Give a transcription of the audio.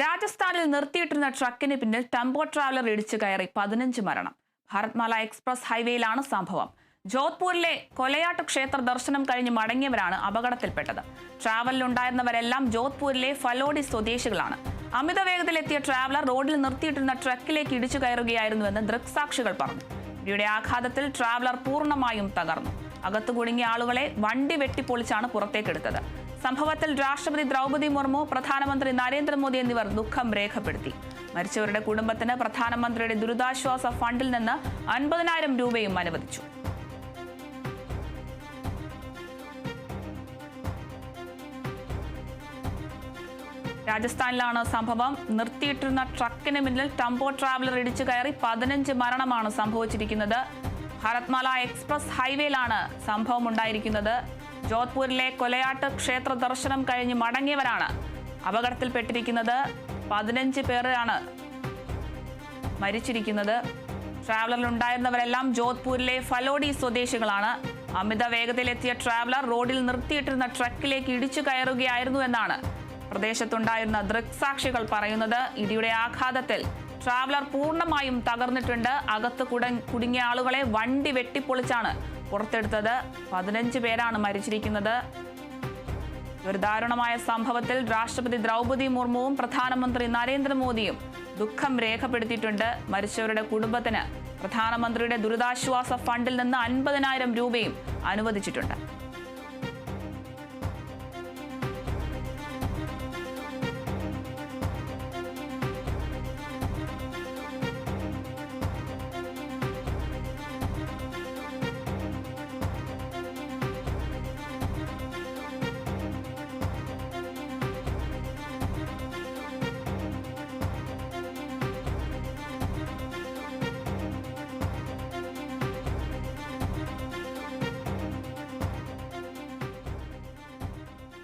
രാജസ്ഥാനിൽ നിർത്തിയിട്ടിരുന്ന ട്രക്കിന് പിന്നിൽ ടെമ്പോ ട്രാവലർ ഇടിച്ചു കയറി പതിനഞ്ച് മരണം. ഭാരത്മാല എക്സ്പ്രസ് ഹൈവേയിലാണ് സംഭവം. ജോധ്പൂരിലെ കൊലയാട്ട് ക്ഷേത്ര ദർശനം കഴിഞ്ഞ് മടങ്ങിയവരാണ് അപകടത്തിൽപ്പെട്ടത്. ട്രാവലിലുണ്ടായിരുന്നവരെല്ലാം ജോധ്പൂരിലെ ഫലോഡി സ്വദേശികളാണ്. അമിത വേഗത്തിലെത്തിയ ട്രാവലർ റോഡിൽ നിർത്തിയിട്ടിരുന്ന ട്രക്കിലേക്ക് ഇടിച്ചു കയറുകയായിരുന്നുവെന്ന് ദൃക്സാക്ഷികൾ പറഞ്ഞു. ഇടിയുടെ ആഘാതത്തിൽ ട്രാവലർ പൂർണമായും തകർന്നു. അകത്തു കുടുങ്ങിയ ആളുകളെ വണ്ടി വെട്ടിപ്പൊളിച്ചാണ് പുറത്തേക്കെടുത്തത്. സംഭവത്തിൽ രാഷ്ട്രപതി ദ്രൗപദി മുർമു പ്രധാനമന്ത്രി നരേന്ദ്രമോദി എന്നിവർ ദുഃഖം രേഖപ്പെടുത്തി. മരിച്ചവരുടെ കുടുംബത്തിന് പ്രധാനമന്ത്രിയുടെ ദുരിതാശ്വാസ ഫണ്ടിൽ നിന്ന് അൻപതിനായിരം രൂപയും അനുവദിച്ചു. രാജസ്ഥാനിലാണ് സംഭവം. നിർത്തിയിട്ടിരുന്ന ട്രക്കിന് മുന്നിൽ ടെമ്പോ ട്രാവലർ ഇടിച്ചു കയറി പതിനഞ്ച് മരണമാണ് സംഭവിച്ചിരിക്കുന്നത്. ഭാരത്മാല എക്സ്പ്രസ് ഹൈവേയിലാണ് സംഭവം ഉണ്ടായിരിക്കുന്നത്. ജോധ്പൂരിലെ കൊലയാട്ട് ക്ഷേത്ര ദർശനം കഴിഞ്ഞ് മടങ്ങിയവരാണ്. അപകടത്തിൽപ്പെട്ടിരിക്കുന്നത് പതിനഞ്ച് പേരാണ്. മരിച്ചിരിക്കുന്നത് ട്രാവലറിൽ ഉണ്ടായിരുന്നവരെല്ലാം ജോധ്പൂരിലെ ഫലോഡി സ്വദേശികളാണ്. അമിത വേഗതയിലെത്തിയ ട്രാവലർ റോഡിൽ നിർത്തിയിട്ടിരുന്ന ട്രക്കിലേക്ക് ഇടിച്ചു കയറുകയായിരുന്നു എന്നാണ് പ്രദേശത്തുണ്ടായിരുന്ന ദൃക്സാക്ഷികൾ പറയുന്നത്. ഇടിയുടെ ആഘാതത്തിൽ ട്രാവലർ പൂർണമായും തകർന്നിട്ടുണ്ട്. അകത്ത് കുട കുടുങ്ങിയ ആളുകളെ വണ്ടി വെട്ടിപ്പൊളിച്ചാണ് പുറത്തെടുത്തത് പതിനഞ്ച് പേരാണ് മരിച്ചിരിക്കുന്നത്. ഒരു ദാരുണമായ സംഭവത്തിൽ രാഷ്ട്രപതി ദ്രൗപതി മുർമുവും പ്രധാനമന്ത്രി നരേന്ദ്രമോദിയും ദുഃഖം രേഖപ്പെടുത്തിയിട്ടുണ്ട്. മരിച്ചവരുടെ കുടുംബത്തിന് പ്രധാനമന്ത്രിയുടെ ദുരിതാശ്വാസ ഫണ്ടിൽ നിന്ന് അൻപതിനായിരം രൂപയും അനുവദിച്ചിട്ടുണ്ട്.